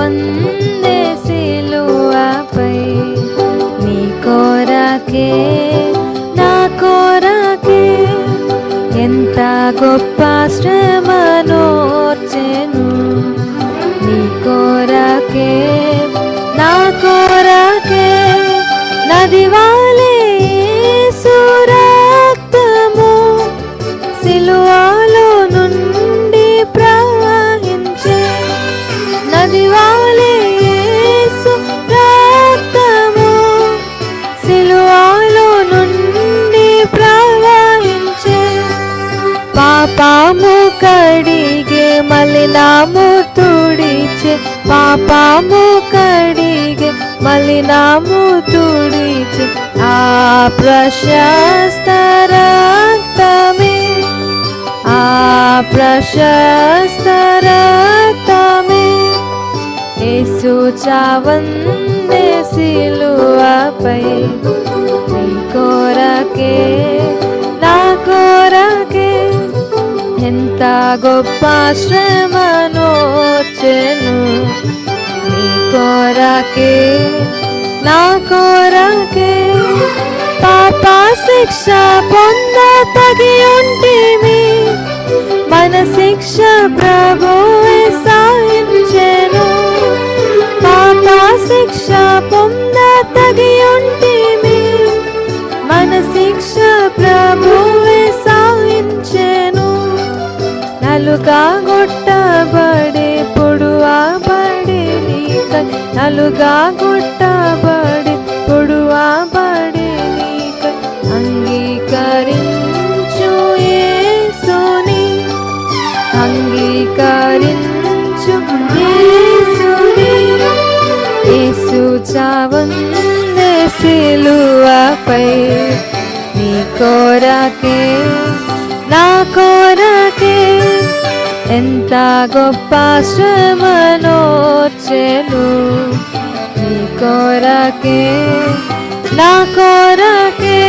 చావందే సిలువపై నీ కోరకే నా కోరకే ఎంత గొప్ప శ్రమనోర్చెను పాపము కడిగే మలినాము తుడిచే పాపము కడిగే మలినాము తుడిచే ఆ ప్రశస్త రక్తమే ఆ ప్రశస్త రక్తమే యేసు చావందే సిలువపై నీ ఎంత గొప్ప శ్రమనోచెను నీ కోరకే నా కోరకే పాప శిక్ష పొంద తగి ఉంటిమి. మన శిక్ష ప్రభువే సాయించెను పాప శిక్ష పొంద తగి ఉంటే నలుగా గొట్టబడి పొడువాబడి నీకై నలుగా గొట్టబడే గొట్టబడి పొడువాబడి నీకై అంగీకరించు యేసుని అంగీకరించు యేసుని. ఏసు చావందే సిలువపై నీ కోరకే నా కోరకే ఎంత గొప్ప శ్రమనోర్చెను నీ కోరకే నా కోరకే